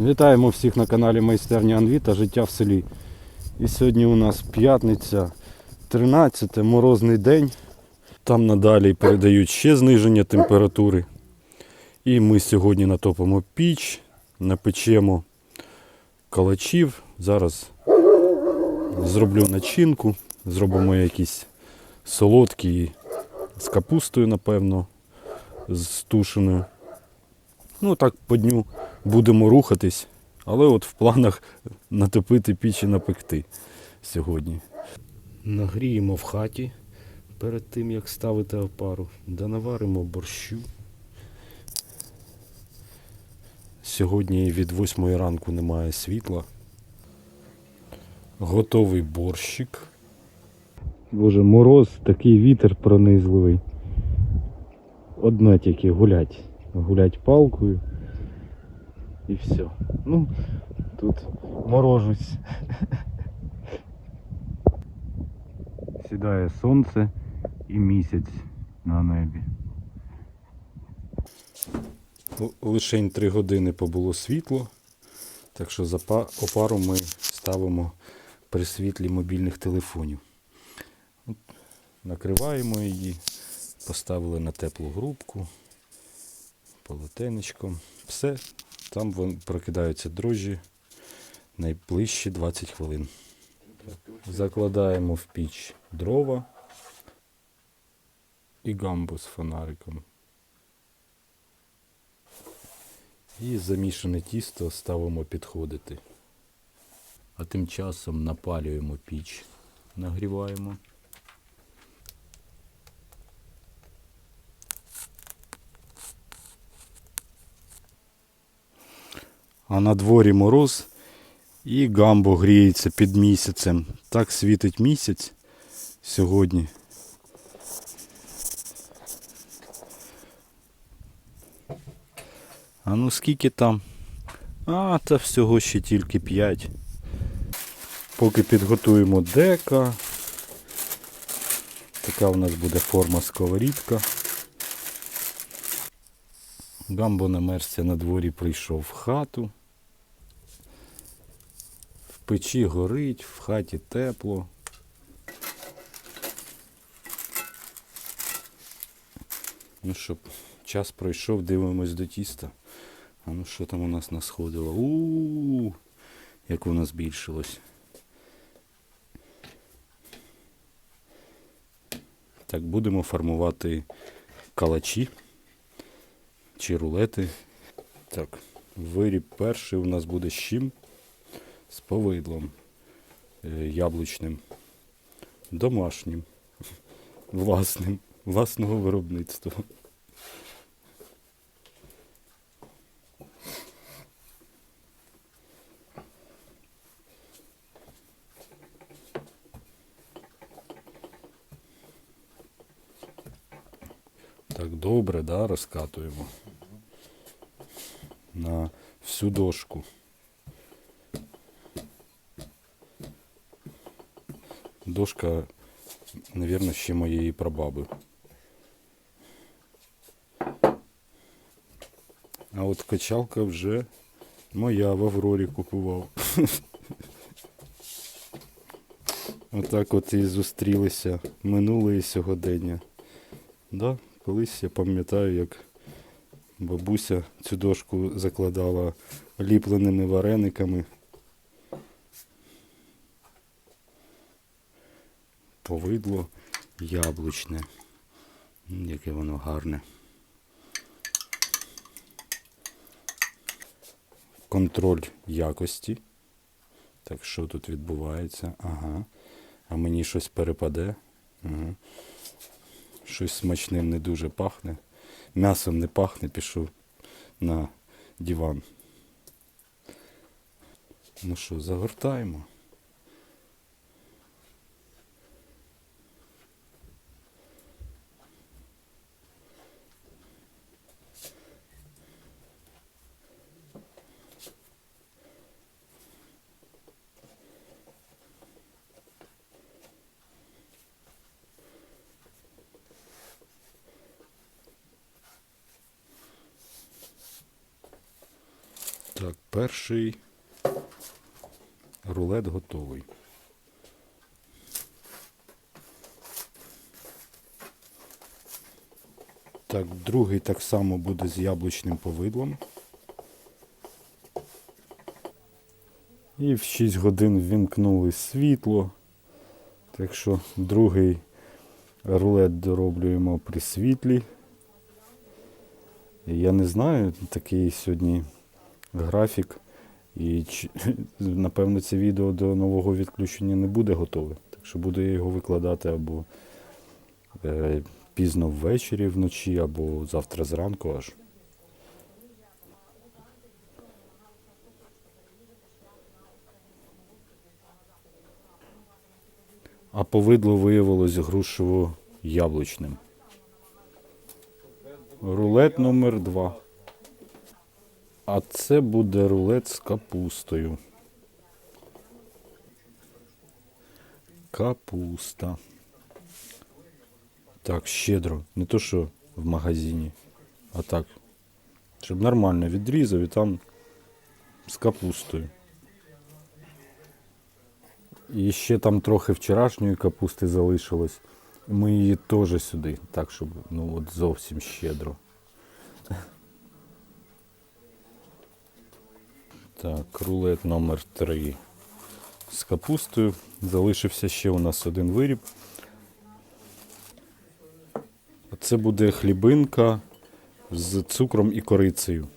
Вітаємо всіх на каналі Майстерня Анві та Життя в селі. І сьогодні у нас п'ятниця, 13 морозний день. Там надалі передають ще зниження температури. І ми сьогодні натопимо піч, напечемо калачів. Зараз зроблю начинку, зробимо якісь солодкі з капустою, напевно, з тушеною. Ну так по дню будемо рухатись. Але от в планах натопити піч і напекти сьогодні. Нагріємо в хаті перед тим, як ставити опару. Да наваримо борщу. Сьогодні від 8 ранку немає світла. Готовий борщик. Боже, мороз, такий вітер пронизливий. Одне тільки гулять. Гулять палкою. І все. Ну, тут морожусь. Сідає сонце і місяць на небі. Лишень три години побуло світло, так що за опару ми ставимо при світлі мобільних телефонів. От, накриваємо її, поставили на теплу грубку, полотенечком. Все, там вон прокидаються дрожжі найближчі 20 хвилин. Закладаємо в піч дрова і гамбу з фонариком. І замішане тісто ставимо підходити. А тим часом напалюємо піч, нагріваємо. А на дворі мороз і гамбо гріється під місяцем. Так світить місяць сьогодні. А ну скільки там? А, та всього ще тільки 5. Поки підготуємо дека. Така у нас буде форма сковорідка. Гамбо намерзся на дворі прийшов в хату. Печі горить, в хаті тепло. Ну що, час пройшов, дивимось до тіста. А ну що там у нас насходило? У-у-у, як воно збільшилось. Так, будемо формувати калачі чи рулети. Так, виріб перший у нас буде з чим? З повидлом е, яблучним, домашнім, власним, власного виробництва. Так добре, да, розкатуємо на всю дошку. Дошка, мабуть, ще моєї прабаби. А от качалка вже моя в Аврорі купував. Отак от і зустрілися минуле і сьогодення. Да, колись я пам'ятаю, як бабуся цю дошку закладала ліпленими варениками. Повидло яблучне. Яке воно гарне. Контроль якості. Так, що тут відбувається? Ага. А мені щось перепаде. Ага. Щось смачним не дуже пахне. М'ясом не пахне, пішов на диван. Ну що, загортаємо. Так, перший рулет готовий. Так, другий так само буде з яблучним повидлом. І в 6 годин ввімкнули світло. Так що другий рулет дороблюємо при світлі. Я не знаю, такий сьогодні графік. І напевно це відео до нового відключення не буде готове. Так що буду я його викладати або е, пізно ввечері вночі, або завтра зранку аж. А повидло виявилось грушево-яблучним. Рулет номер 2 А це буде рулет з капустою. Капуста. Так, щедро. Не то, що в магазині, а так. Щоб нормально відрізав і там з капустою. І ще там трохи вчорашньої капусти залишилось. Ми її теж сюди, так, щоб ну от зовсім щедро. Так, рулет номер 3 з капустою. Залишився ще у нас один виріб. Це буде хлібинка з цукром і корицею.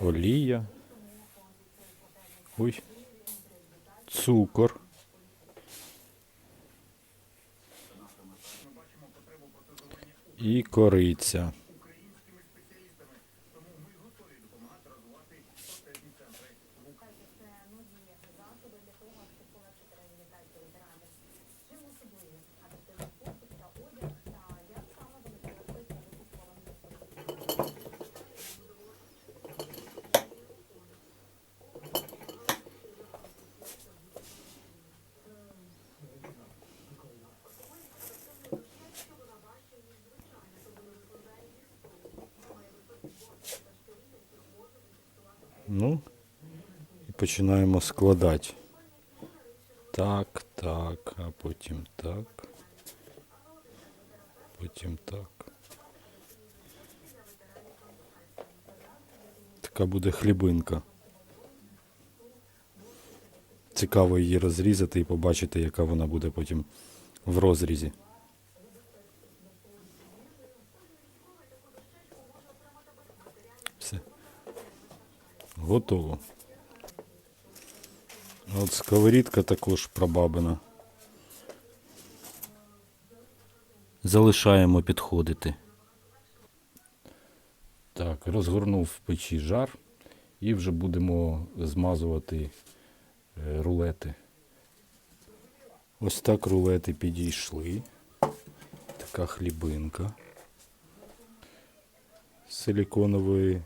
Олія. Ой. Цукор. І кориця. Ну, і починаємо складати. Так, так, а потім так. Потім так. Така буде хлібинка. Цікаво її розрізати і побачити, яка вона буде потім в розрізі. Все. Готово. От сковорідка також пробабина. Залишаємо підходити. Так, розгорнув в печі жар і вже будемо змазувати е, рулети. Ось так рулети підійшли. Така хлібинка. Силіконової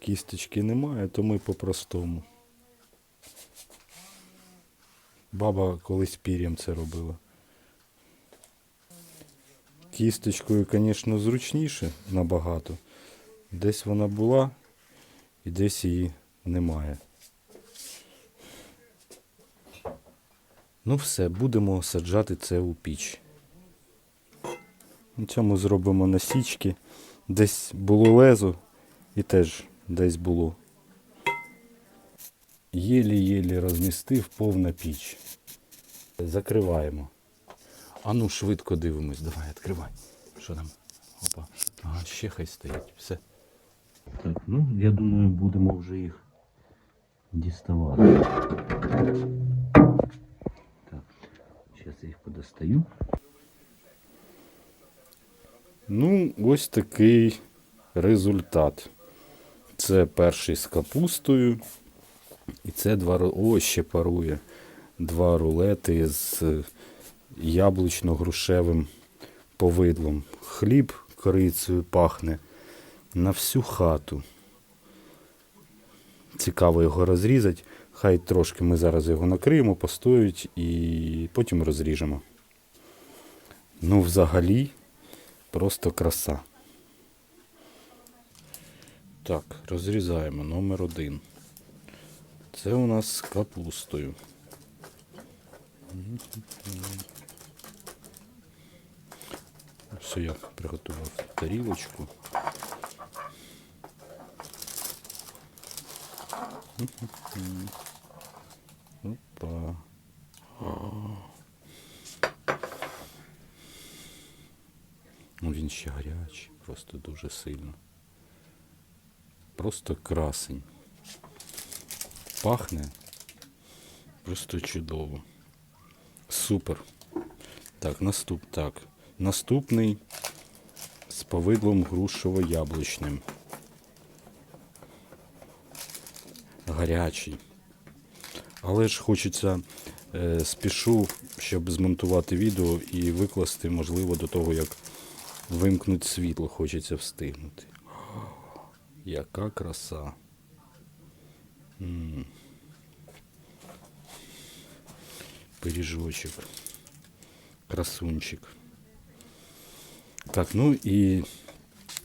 кісточки немає, то ми по-простому. Баба колись пір'ям це робила. Кісточкою, звісно, зручніше набагато. Десь вона була і десь її немає. Ну все, будемо саджати це у піч. На цьому зробимо насічки. Десь було лезо і теж десь було. Єлі-єлі розмістив повна піч. Закриваємо. А ну швидко дивимось. Давай, відкривай. Що там? Опа. Ага, ще хай стоїть. Все. Так, ну я думаю, будемо вже їх діставати. Так, зараз я їх подостаю. Ну, ось такий результат. Це перший з капустою. І це два О, ще парує. Два рулети з яблучно-грушевим повидлом. Хліб корицею пахне на всю хату. Цікаво його розрізати. Хай трошки ми зараз його накриємо, постоїть і потім розріжемо. Ну, взагалі, просто краса. Так, розрізаємо номер один. Це у нас з капустою. Все, я приготував тарілочку. Опа. Ну, він ще гарячий, просто дуже сильно. Просто красень. Пахне просто чудово. Супер. Так, наступ, так. Наступний з повидлом грушево-яблучним. Гарячий. Але ж хочеться, е, спішу, щоб змонтувати відео і викласти, можливо, до того, як вимкнуть світло, хочеться встигнути. Яка краса. Пиріжочок. Красунчик. Так, ну і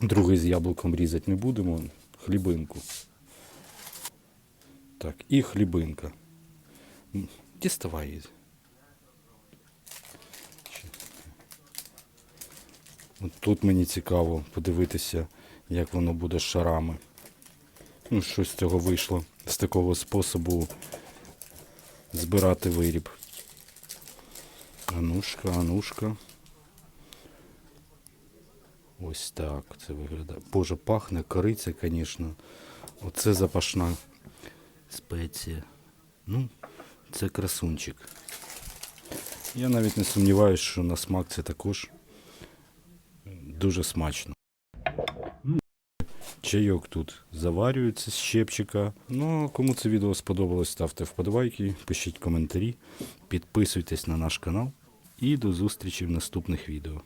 другий з яблуком різати не будемо. Хлібинку. Так, і хлібинка. Діставай її. Тут мені цікаво подивитися, як воно буде з шарами. Ну, що з цього вийшло, з такого способу збирати виріб. Анушка, анушка. Ось так це виглядає. Боже, пахне кориця, звісно. Оце запашна спеція. Ну, це красунчик. Я навіть не сумніваюся, що на смак це також дуже смачно. Чайок тут заварюється з щепчика. Ну, а кому це відео сподобалось, ставте вподобайки, пишіть коментарі, підписуйтесь на наш канал і до зустрічі в наступних відео.